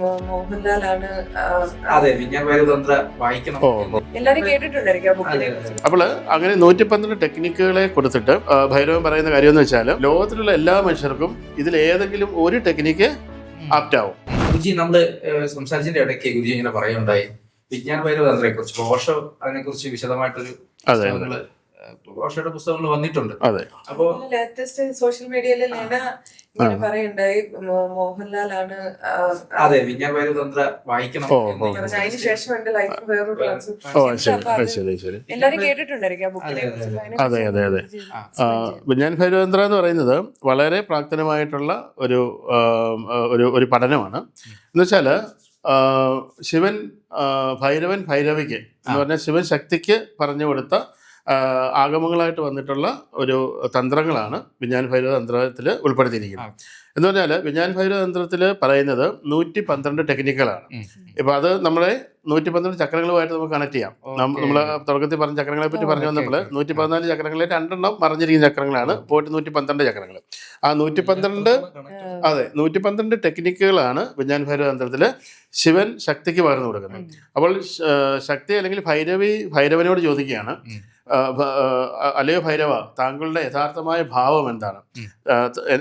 മോ- മോഹൻലാലാണ് അതെ വിജ്ഞാൻ വൈരതന്ത്ര വായിക്കണം. എല്ലാരും കേട്ടിട്ടുണ്ടായിരിക്കും അപ്പോൾ അങ്ങനെ നൂറ്റി പന്ത്രണ്ട് ടെക്നിക്കുകളെ കൊടുത്തിട്ട് ഭൈരവൻ പറയുന്ന കാര്യം എന്ന് വെച്ചാൽ ലോകത്തിലുള്ള എല്ലാ മനുഷ്യർക്കും ഇതിൽ ഏതെങ്കിലും ഒരു ടെക്നിക്ക് ആപ്റ്റ് ആവും. ഗുരുജി നമ്മൾ സംസാരിച്ചതിന്റെ ഇടയ്ക്ക് ഗുരുജി ഇങ്ങനെ പറയുണ്ടായി വിജ്ഞാൻ ഭൈരവതന്ത്രയെ കുറിച്ച് ഓഷോ അതിനെ കുറിച്ച് വിശദമായിട്ടൊരു പുസ്തകങ്ങൾ പുസ്തകങ്ങൾ വന്നിട്ടുണ്ട്. അതെ. അപ്പോ ലേറ്റസ്റ്റ് സോഷ്യൽ മീഡിയയിൽ ലേന ഇങ്ങനെ പറയുണ്ടായി മോ- മോഹൻലാലാണ് അതെ വായിക്കണം അതെ, അതെ, അതെ, വിജ്ഞാൻ ഭൈരവേന്ദ്ര എന്ന് പറയുന്നത് വളരെ പ്രാക്തനമായിട്ടുള്ള ഒരു ഒരു ഒരു പഠനമാണ്. എന്ന് വെച്ചാൽ ശിവൻ ഭൈരവൻ ഭൈരവിക്ക് എന്ന് പറഞ്ഞാൽ ശിവൻ ശക്തിക്ക് പറഞ്ഞു കൊടുത്ത ആഗമങ്ങളായിട്ട് വന്നിട്ടുള്ള ഒരു തന്ത്രങ്ങളാണ് വിജ്ഞാൻ ഭൈരവ തന്ത്രത്തിൽ ഉൾപ്പെടുത്തിയിരിക്കുന്നത്. എന്ന് പറഞ്ഞാൽ വിജ്ഞാൻ ഭൈരവ തന്ത്രത്തിൽ പറയുന്നത് നൂറ്റി പന്ത്രണ്ട് ടെക്നിക്കുകളാണ് ഇപ്പം അത് നമ്മളെ നൂറ്റി പന്ത്രണ്ട് ചക്രങ്ങളുമായിട്ട് നമുക്ക് കണക്ട് ചെയ്യാം. നമ്മൾ തുടക്കത്തിൽ പറഞ്ഞ ചക്രങ്ങളെ പറ്റി പറഞ്ഞു വന്നപ്പോൾ. നൂറ്റി പതിനാല് ചക്രങ്ങളിൽ രണ്ടെണ്ണം മറിഞ്ഞിരിക്കുന്ന ചക്രങ്ങളാണ്. പോയിട്ട് നൂറ്റി പന്ത്രണ്ട് ചക്രങ്ങൾ. ആ നൂറ്റി പന്ത്രണ്ട് അതെ നൂറ്റി പന്ത്രണ്ട് ടെക്നിക്കുകളാണ് വിജ്ഞാൻ ഭൈരവ തന്ത്രത്തിൽ ശിവൻ ശക്തിക്ക് പകർന്നു കൊടുക്കുന്നത്. അപ്പോൾ ശക്തി അല്ലെങ്കിൽ ഭൈരവി ഭൈരവനോട് ചോദിക്കുകയാണ്. അല്ലയോ ഭൈരവ താങ്കളുടെ യഥാർത്ഥമായ ഭാവം എന്താണ്?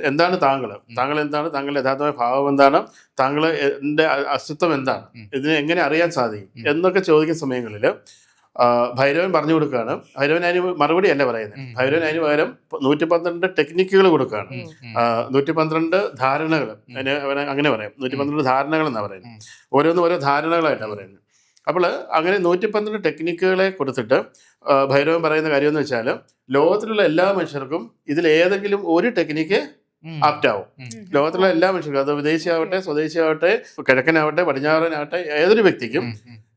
എന്താണ് താങ്കൾ താങ്കൾ എന്താണ്? താങ്കളുടെ യഥാർത്ഥമായ ഭാവം എന്താണ്? താങ്കൾ എന്റെ അസ്തിത്വം എന്താണ്? ഇതിനെ എങ്ങനെ അറിയാൻ സാധിക്കും? എന്നൊക്കെ ചോദിക്കുന്ന സമയങ്ങളിൽ ഭൈരവൻ പറഞ്ഞു കൊടുക്കുകയാണ് ഭൈരവൻ അതിന് മറുപടി അല്ല പറയുന്നത്. ഭൈരവൻ അതിന് പകരം നൂറ്റി പന്ത്രണ്ട് ടെക്നിക്കുകൾ കൊടുക്കുകയാണ്. നൂറ്റി പന്ത്രണ്ട് ധാരണകൾ അതിന് അങ്ങനെ പറയാം. നൂറ്റി പന്ത്രണ്ട് ധാരണകൾ എന്നാണ് പറയുന്നത്. ഓരോന്നും ഓരോ ധാരണകളായിട്ടാണ് പറയുന്നത്. അപ്പോൾ അങ്ങനെ നൂറ്റി പന്ത്രണ്ട് ടെക്നിക്കുകളെ കൊടുത്തിട്ട് ഭൈരവൻ പറയുന്ന കാര്യം എന്ന് വെച്ചാൽ ലോകത്തിലുള്ള എല്ലാ മനുഷ്യർക്കും ഇതിൽ ഏതെങ്കിലും ഒരു ടെക്നിക്ക് ആപ്റ്റാവും ആപ്റ്റ് ആവും. ഉം. ലോകത്തിലുള്ള എല്ലാ മനുഷ്യർക്കും അത് വിദേശിയാവട്ടെ സ്വദേശിയാവട്ടെ കിഴക്കനാവട്ടെ പടിഞ്ഞാറനാവട്ടെ ഏതൊരു വ്യക്തിക്കും.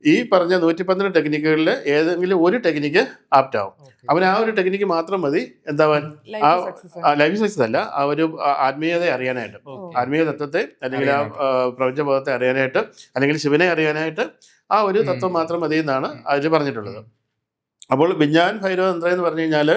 ഈ പറഞ്ഞ നൂറ്റി പന്ത്രണ്ട് ടെക്നിക്കുകളിൽ ഏതെങ്കിലും ഒരു ടെക്നിക്ക് ആപ്റ്റ് ആവും. അവൻ ആ ഒരു ടെക്നിക്ക് മാത്രം മതി. എന്താവാൻ ലൈഫ് ആ സക്സസ് ലൈഫ് സക്സസ് അല്ല. ആ ഒരു ആത്മീയത അറിയാനായിട്ട്. ആത്മീയ തത്വത്തെ അല്ലെങ്കിൽ ആ അറിയാനായിട്ട്. പ്രപഞ്ചബോധത്തെ അറിയാനായിട്ട് അല്ലെങ്കിൽ ശിവനെ അറിയാനായിട്ട് ആ ഒരു തത്വം മാത്രം മതി എന്നാണ്. അതിൽ പറഞ്ഞിട്ടുള്ളത്. അപ്പോൾ വിജ്ഞാൻ ഭൈരവ തന്ത്ര എന്ന് പറഞ്ഞു കഴിഞ്ഞാൽ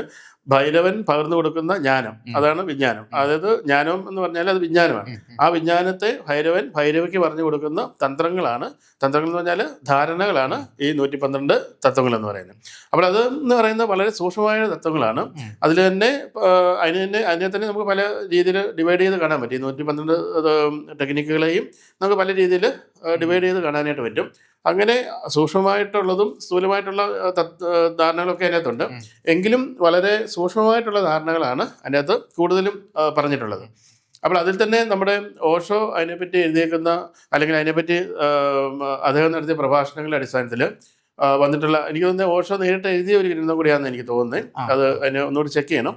ഭൈരവൻ പകർന്നു കൊടുക്കുന്ന ജ്ഞാനം. അതാണ് വിജ്ഞാനം. അതായത് ജ്ഞാനം എന്ന് പറഞ്ഞാൽ അത് വിജ്ഞാനമാണ്. ആ വിജ്ഞാനത്തെ ഭൈരവൻ ഭൈരവിക്ക് പറഞ്ഞു കൊടുക്കുന്ന തന്ത്രങ്ങളാണ്. തന്ത്രങ്ങൾ എന്ന് പറഞ്ഞാൽ ധാരണകളാണ് ഈ നൂറ്റി പന്ത്രണ്ട് തത്വങ്ങൾ എന്ന് പറയുന്നത്. അപ്പോൾ അത് എന്ന് പറയുന്നത് വളരെ സൂക്ഷ്മമായ തത്വങ്ങളാണ്. അതിൽ തന്നെ അതിന് തന്നെ അതിനെ തന്നെ നമുക്ക് പല രീതിയിൽ ഡിവൈഡ് ചെയ്ത് കാണാൻ പറ്റും. ഈ നൂറ്റി പന്ത്രണ്ട് ടെക്നിക്കുകളെയും നമുക്ക് പല രീതിയിൽ ഡിവൈഡ് ചെയ്ത് കാണാനായിട്ട് പറ്റും. അങ്ങനെ സൂക്ഷ്മമായിട്ടുള്ളതും സ്ഥൂലമായിട്ടുള്ള ധാരണകളൊക്കെ അതിനകത്തുണ്ട്. എങ്കിലും വളരെ സൂക്ഷ്മമായിട്ടുള്ള ധാരണകളാണ് അതിനകത്ത് കൂടുതലും പറഞ്ഞിട്ടുള്ളത്. അപ്പോൾ അതിൽ തന്നെ നമ്മുടെ ഓഷോ അതിനെപ്പറ്റി എഴുതിയേക്കുന്ന അല്ലെങ്കിൽ അതിനെപ്പറ്റി അദ്ദേഹം നടത്തിയ പ്രഭാഷണങ്ങളുടെ അടിസ്ഥാനത്തിൽ വന്നിട്ടുള്ള എനിക്ക് തോന്നുന്നത് ഓഷോ നേരിട്ട് എഴുതിയ ഒരു ഗ്രന്ഥം കൂടിയാണെന്ന് എനിക്ക് തോന്നുന്നത് അത് അതിനെ ഒന്നുകൂടി ചെക്ക് ചെയ്യണം.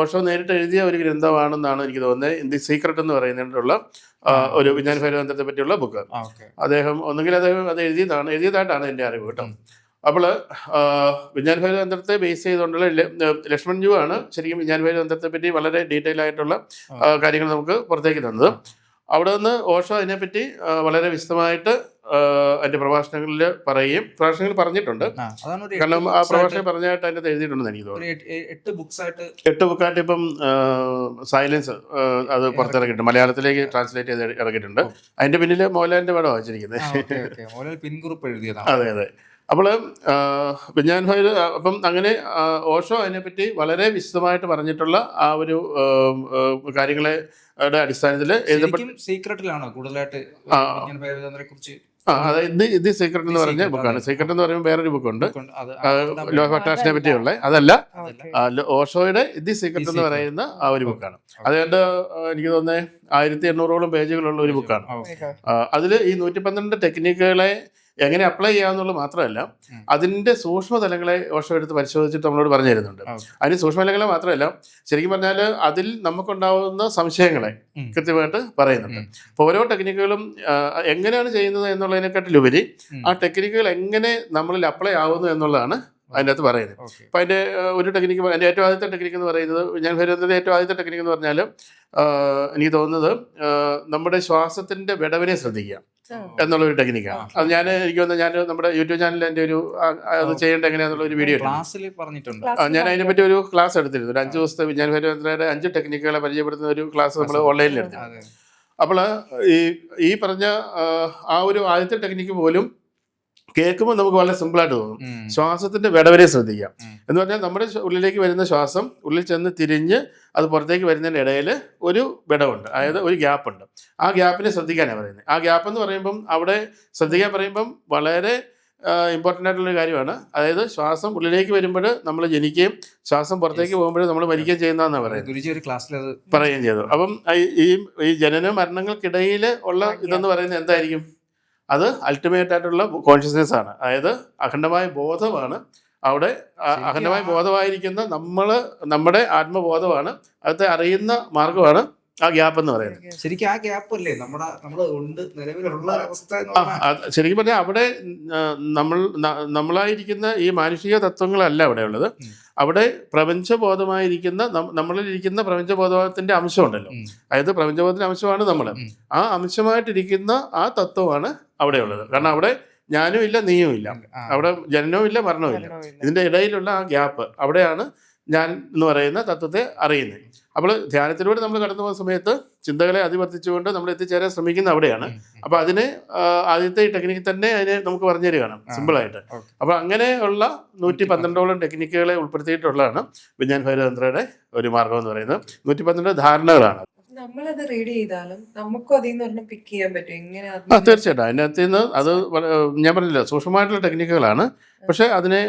ഓഷോ നേരിട്ട് എഴുതിയ ഒരു ഗ്രന്ഥമാണെന്നാണ് എനിക്ക് തോന്നുന്നത് ദി സീക്രട്ട് എന്ന് പറയുന്നതിനുള്ള. ഒരു വിജ്ഞാന ഭൈരവന്തത്തെ പറ്റിയുള്ള ബുക്ക്. അദ്ദേഹം ഒന്നുകിൽ അദ്ദേഹം അത് എഴുതിയതാണ് എഴുതിയതായിട്ടാണ് എന്റെ അറിവ് കേട്ടോ. അപ്പോൾ വിജ്ഞാന ഭൈരവന്തത്തെ ബേസ് ചെയ്തുകൊണ്ടുള്ള ലക്ഷ്മൺ ജു ആണ് ശരിക്കും വിജ്ഞാന ഭൈരവന്തത്തെ പറ്റി വളരെ ഡീറ്റെയിൽ ആയിട്ടുള്ള കാര്യങ്ങൾ നമുക്ക് പുറത്തേക്ക് തന്നത്. അവിടെ നിന്ന് ഓഷോ അതിനെപ്പറ്റി വളരെ വിശദമായിട്ട് അതിന്റെ പ്രഭാഷണങ്ങളിൽ പറയുകയും പ്രഭാഷണങ്ങളിൽ പറഞ്ഞിട്ടുണ്ട്. കാരണം ആ പ്രഭാഷണം പറഞ്ഞായിട്ട് അതിനകത്ത് എഴുതിയിട്ടുണ്ടെന്ന് എനിക്ക് തോന്നുന്നു എട്ട്- ബുക്കായിട്ട് ഇപ്പം സൈലൻസ് അത് പുറത്തിറക്കിയിട്ടുണ്ട് മലയാളത്തിലേക്ക് ട്രാൻസ്ലേറ്റ് ചെയ്ത് ഇറക്കിയിട്ടുണ്ട്. അതിന്റെ പിന്നിൽ മോഹൻലാലിന്റെ പടം വായിച്ചിരിക്കുന്നത് പിൻകുറിപ്പ് എഴുതിയതാണ്. അതെ അതെ. അപ്പോൾ വിജ്ഞാൻ ഭൈര് അപ്പം അങ്ങനെ ഓഷോ അതിനെപ്പറ്റി വളരെ വിശദമായിട്ട് പറഞ്ഞിട്ടുള്ള ആ ഒരു കാര്യങ്ങളെ അടിസ്ഥാനത്തിൽ എഴുതപ്പെട്ട സീക്രട്ടിലാണോ കൂടുതലായിട്ട് കുറിച്ച് ആ അതായത് ഇത് ഇത് സീക്രട്ട് എന്ന് പറഞ്ഞ ബുക്കാണ്. സീക്രട്ട് എന്ന് പറയുമ്പോൾ വേറൊരു ബുക്കുണ്ട് ഉണ്ട്. അത് ലോ ഓഫ് പറ്റിയുള്ള അതല്ല. ഓഷോയുടെ ദി സീക്രട്ട് എന്ന് പറയുന്ന ആ ഒരു ബുക്കാണ് അത് അതുകൊണ്ട് എനിക്ക് തോന്നുന്നത് ആയിരത്തി എണ്ണൂറോളം പേജുകളുള്ള ഒരു ബുക്കാണ് അതിൽ അതിൽ ഈ നൂറ്റി പന്ത്രണ്ട് ടെക്നിക്കുകളെ എങ്ങനെ അപ്ലൈ ചെയ്യാമെന്നുള്ളത് മാത്രമല്ല അതിന്റെ അതിന്റെ സൂക്ഷ്മതലങ്ങളെ ഓഷം എടുത്ത് പരിശോധിച്ചിട്ട് നമ്മളോട് പറഞ്ഞു തരുന്നുണ്ട് അതിന് സൂക്ഷ്മതലങ്ങളെ മാത്രമല്ല ശരിക്കും പറഞ്ഞാൽ അതിൽ നമുക്കുണ്ടാവുന്ന സംശയങ്ങളെ കൃത്യമായിട്ട് പറയുന്നുണ്ട്. അപ്പൊ അപ്പോൾ ഓരോ ടെക്നിക്കുകളും എങ്ങനെയാണ് ചെയ്യുന്നത് എന്നുള്ളതിനെക്കാട്ടിലുപരി. ആ ടെക്നിക്കുകൾ എങ്ങനെ നമ്മളിൽ അപ്ലൈ ആവുന്നു എന്നുള്ളതാണ് അതിന്റെ അകത്ത് പറയുന്നത്. അപ്പം അതിന്റെ ഒരു ടെക്നിക്ക് എന്റെ ഏറ്റവും ആദ്യത്തെ ടെക്നിക്ക് എന്ന് പറയുന്നത് ഞാൻ വരുന്നത് ഏറ്റവും ആദ്യത്തെ ടെക്നിക്ക് എന്ന് പറഞ്ഞാൽ എനിക്ക് തോന്നുന്നത് നമ്മുടെ ശ്വാസത്തിന്റെ വിടവിനെ ശ്രദ്ധിക്കുക എന്നുള്ള ഒരു ടെക്നിക്കാണ് അത് ഞാൻ എനിക്ക് തോന്നുന്നു ഞാൻ നമ്മുടെ യൂട്യൂബ് ചാനലിൽ എന്റെ ഒരു അത് ചെയ്യേണ്ട എങ്ങനെയാണെന്നുള്ള ഒരു വീഡിയോ ക്ലാസ്സിൽ പറഞ്ഞിട്ടുണ്ട്. ഞാൻ ഞാൻ അതിനെപ്പറ്റി ഒരു ക്ലാസ് എടുത്തിരുന്നു. ഒരു അഞ്ച് ദിവസത്തെ വിജ്ഞാന വരുന്നതിന്റെ അഞ്ച് ടെക്നിക്കുകളെ പരിചയപ്പെടുത്തുന്ന ഒരു ക്ലാസ് നമ്മൾ ഓൺലൈനിൽ എടുത്തു. അപ്പോൾ ഈ ഈ പറഞ്ഞ ആ ഒരു ആദ്യത്തെ ടെക്നിക്ക് പോലും കേൾക്കുമ്പോൾ നമുക്ക് വളരെ സിമ്പിളായിട്ട് തോന്നും. ശ്വാസത്തിന്റെ വിടവരെ ശ്രദ്ധിക്കാം. എന്ന് പറഞ്ഞാൽ നമ്മുടെ ഉള്ളിലേക്ക് വരുന്ന ശ്വാസം ഉള്ളിൽ ചെന്ന് തിരിഞ്ഞ് അത് പുറത്തേക്ക് വരുന്നതിന്റെ ഇടയിൽ ഒരു വിടവുണ്ട്. അതായത് ഒരു ഗ്യാപ്പ് ഉണ്ട്. ആ ഗ്യാപ്പിനെ ശ്രദ്ധിക്കാനാണ് പറയുന്നത്. ആ ഗ്യാപ്പ് എന്ന് പറയുമ്പം അവിടെ ശ്രദ്ധിക്കാൻ പറയുമ്പം വളരെ ഇമ്പോർട്ടന്റ് ആയിട്ടുള്ളൊരു കാര്യമാണ്. അതായത് ശ്വാസം ഉള്ളിലേക്ക് വരുമ്പോൾ നമ്മൾ ജനിക്കുകയും ശ്വാസം പുറത്തേക്ക് പോകുമ്പോൾ നമ്മൾ മരിക്കുകയും ചെയ്യുന്നതെന്നാണ് പറയുന്നത്. ഗുരുജി ഒരു ക്ലാസ്സിൽ അത് പറയുകയും ചെയ്തു. അപ്പം ഈ ഈ ജനന മരണങ്ങൾക്കിടയിൽ ഉള്ള ഇതെന്ന് പറയുന്നത് എന്തായിരിക്കും? അത് അൾട്ടിമേറ്റ് ആയിട്ടുള്ള കോൺഷ്യസ്നെസ് ആണ്. അതായത് അഖണ്ഡമായ ബോധമാണ്. അവിടെ അഖണ്ഡമായ ബോധമായിരിക്കുന്ന നമ്മൾ നമ്മുടെ ആത്മബോധമാണ്. അത് അറിയുന്ന മാർഗമാണ് ആ ഗ്യാപ്പ് എന്ന് പറയുന്നത് ശരിക്കും ആ ഗ്യാപ്പ് അല്ലേ നമ്മുടെ നമ്മുടെ ഉണ്ട് നിലവിലുള്ള അവസ്ഥ ശരിക്കും പറഞ്ഞാൽ അവിടെ നമ്മൾ നമ്മളായിരിക്കുന്ന ഈ മാനുഷിക തത്വങ്ങളല്ല അവിടെ ഉള്ളത്. അവിടെ പ്രപഞ്ചബോധമായിരിക്കുന്ന നമ്മളിലിരിക്കുന്ന പ്രപഞ്ചബോധത്തിന്റെ അംശമുണ്ടല്ലോ. അതായത് പ്രപഞ്ചബോധത്തിന്റെ അംശമാണ് നമ്മൾ. ആ അംശമായിട്ടിരിക്കുന്ന ആ തത്വമാണ് അവിടെ ഉള്ളത്. കാരണം അവിടെ ഞാനും ഇല്ല നീയും ഇല്ല അവിടെ ജനനവും ഇല്ല മരണവും ഇല്ല ഇതിന്റെ ഇടയിലുള്ള ആ ഗ്യാപ്പ് അവിടെയാണ് ഞാൻ എന്ന് പറയുന്ന തത്വത്തെ അറിയുന്നത് അപ്പോൾ ധ്യാനത്തിലൂടെ നമ്മൾ കടന്നു പോകുന്ന സമയത്ത് ചിന്തകളെ അതിവർത്തിച്ചുകൊണ്ട് നമ്മൾ എത്തിച്ചേരാൻ ശ്രമിക്കുന്ന അവിടെയാണ്. അപ്പോൾ അതിനെ ആദ്യത്തെ ഈ ടെക്നിക്ക് തന്നെ അതിന് നമുക്ക് പറഞ്ഞു തരികയാണ്. സിമ്പിളായിട്ട്. അപ്പോൾ അങ്ങനെയുള്ള നൂറ്റി പന്ത്രണ്ടോളം ടെക്നിക്കുകളെ ഉൾപ്പെടുത്തിയിട്ടുള്ളതാണ് വിജ്ഞാൻ ഭൈരതന്ത്രയുടെ ഒരു മാർഗം എന്ന് പറയുന്നത് നൂറ്റി പന്ത്രണ്ട് ധാരണകളാണ് നമ്മളത് റീഡ് ചെയ്താലും നമുക്കും അതിൽ നിന്ന് പിക്ക് ചെയ്യാൻ പറ്റും. എങ്ങനെ ആ തീർച്ചയായിട്ടും. അതിനകത്ത് നിന്ന് അത് ഞാൻ പറഞ്ഞില്ല സൂക്ഷ്മമായിട്ടുള്ള ടെക്നിക്കുകളാണ് പക്ഷേ അതിനെ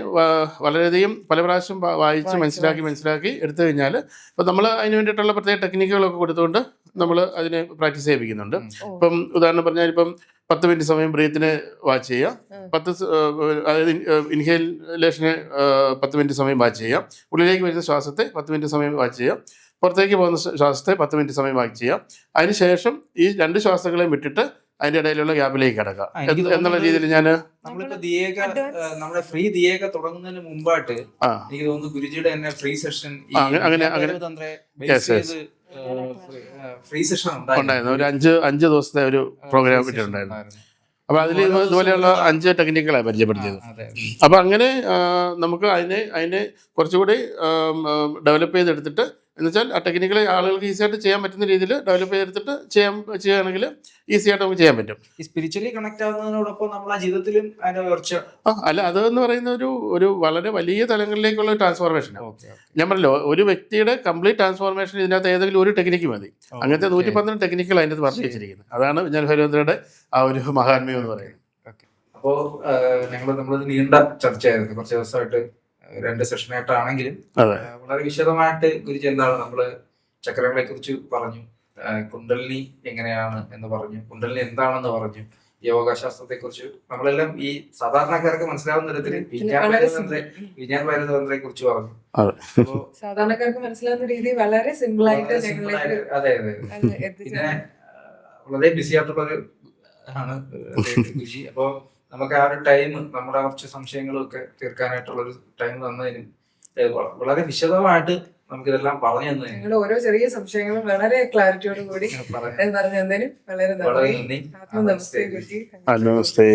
വളരെയധികം പല പ്രാവശ്യം വായിച്ച് മനസ്സിലാക്കി മനസ്സിലാക്കി എടുത്തു കഴിഞ്ഞാൽ ഇപ്പം നമ്മൾ അതിന് വേണ്ടിയിട്ടുള്ള പ്രത്യേക ടെക്നിക്കുകളൊക്കെ കൊടുത്തുകൊണ്ട് നമ്മൾ അതിനെ പ്രാക്ടീസ് ചെയ്യിപ്പിക്കുന്നുണ്ട്. ഇപ്പം ഉദാഹരണം പറഞ്ഞാൽ ഇപ്പം പത്ത് മിനിറ്റ് സമയം ബ്രീത്തിനെ വാച്ച് ചെയ്യാം. പത്ത് അതായത് ഇൻഹേലേഷനെ പത്ത് മിനിറ്റ് സമയം വാച്ച് ചെയ്യാം. ഉള്ളിലേക്ക് വരുന്ന ശ്വാസത്തെ പത്ത് മിനിറ്റ് സമയം വാച്ച് ചെയ്യുക പുറത്തേക്ക് പോകുന്ന ശ്വ- ശ്വാസത്തെ പത്ത് മിനിറ്റ് സമയം വാച്ച് ചെയ്യാം. അതിനുശേഷം ഈ രണ്ട് ശ്വാസങ്ങളെയും വിട്ടിട്ട് അതിന്റെ ഇടയിലുള്ള ഗ്യാപ്പിലേക്ക് കിടക്കാം. എന്നുള്ള രീതിയിൽ ഞാൻ നമ്മളിപ്പോ ദിയേക നമ്മുടെ ഫ്രീ ദിയേക തുടങ്ങുന്നതിന് മുമ്പായിട്ട് എനിക്ക് തോന്നുന്നു ഗുരുജിയുടെ തന്നെ ഫ്രീ സെഷൻ അങ്ങനെ- അങ്ങനെ-. ഫ്രീ സെഷൻ ഉണ്ടായിരുന്നു. ഒരു അഞ്ച് അഞ്ച് ദിവസത്തെ ഒരു പ്രോഗ്രാം ഇട്ടിട്ടുണ്ടായിരുന്നു അപ്പൊ അതിൽ ഇതുപോലെയുള്ള അഞ്ച് ടെക്നിക്കുകളാണ് പരിചയപ്പെടുത്തിയത്. അപ്പൊ അപ്പോൾ അങ്ങനെ നമുക്ക് അതിനെ അതിനെ കുറച്ചുകൂടി ഡെവലപ്പ് ചെയ്തെടുത്തിട്ട് എന്ന് വെച്ചാൽ ആ ടെക്നിക്കലി ആളുകൾക്ക് ഈസി ആയിട്ട് ചെയ്യാൻ പറ്റുന്ന രീതിയിൽ ഡെവലപ്പ് ചെയ്തിട്ട് ചെയ്യാൻ ചെയ്യുകയാണെങ്കിൽ ഈസി ആയിട്ട് നമുക്ക് ചെയ്യാൻ പറ്റും. ഈ സ്പിരിച്വലി കണക്ട് ആവുന്നതിനോടൊപ്പം നമ്മൾ ആ ജീവിതത്തിലും ആ അല്ല അതെന്ന് പറയുന്ന ഒരു ഒരു വളരെ വലിയ തലങ്ങളിലേക്കുള്ള ട്രാൻസ്ഫോർമേഷനാണ് ഓക്കെ ഞാൻ പറഞ്ഞല്ലോ ഒരു വ്യക്തിയുടെ കംപ്ലീറ്റ് ട്രാൻസ്ഫോർമേഷൻ ഇതിനകത്ത് ഏതെങ്കിലും ഒരു ടെക്നിക്ക് മതി. അങ്ങനത്തെ നൂറ്റി പന്ത്രണ്ട് ടെക്നിക്കുകൾ അതിനകത്ത് പറഞ്ഞു വെച്ചിരിക്കുന്നത്. അതാണ് ഞാൻ ഹരിവന്ദ്രയുടെ ആ ഒരു മഹാത്മ്യം എന്ന് പറയുന്നത്. അപ്പോൾ ഞങ്ങൾ നമ്മൾ നീണ്ട ചർച്ചയായിരുന്നു. കുറച്ച് ദിവസമായിട്ട് രണ്ട് സെഷനായിട്ടാണെങ്കിലും. വളരെ വിശദമായിട്ട് ഗുരുജി എന്താണ് നമ്മൾ ചക്രങ്ങളെ കുറിച്ച് പറഞ്ഞു കുണ്ടലിനി എങ്ങനെയാണ് എന്ന് പറഞ്ഞു കുണ്ടലിനി എന്താണെന്ന് പറഞ്ഞു യോഗശാസ്ത്രത്തെ കുറിച്ച് നമ്മളെല്ലാം ഈ സാധാരണക്കാർക്ക് മനസ്സിലാവുന്ന തരത്തിൽ വിജ്ഞാൻ ഭാരതന്ത്രയെ കുറിച്ച് പറഞ്ഞു. സാധാരണക്കാർക്ക് മനസ്സിലാവുന്ന രീതി വളരെ സിമ്പിൾ ആയിട്ട് അതെ അതെ. പിന്നെ വളരെ ബിസി ആയിട്ടുള്ള ഒരു ആണ് ഗുരുജി. അപ്പോ നമുക്ക് ആ ഒരു ടൈം നമ്മുടെ കുറച്ച് സംശയങ്ങളൊക്കെ തീർക്കാനായിട്ടുള്ള ഒരു ടൈം തന്നതിനും വളരെ വിശദമായിട്ട് നമുക്ക് ഇതെല്ലാം പറഞ്ഞു തന്നെ നിങ്ങൾ ഓരോ ചെറിയ സംശയങ്ങളും വളരെ ക്ലാരിറ്റിയോട് കൂടി പറയാൻ പറഞ്ഞു തന്നതിനും വളരെ നന്ദി. നമസ്തേ ഗുരുജി. നമസ്തേ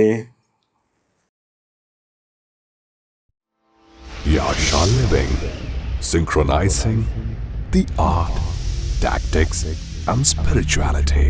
Yasha Living, synchronizing the art, tactics, and spirituality.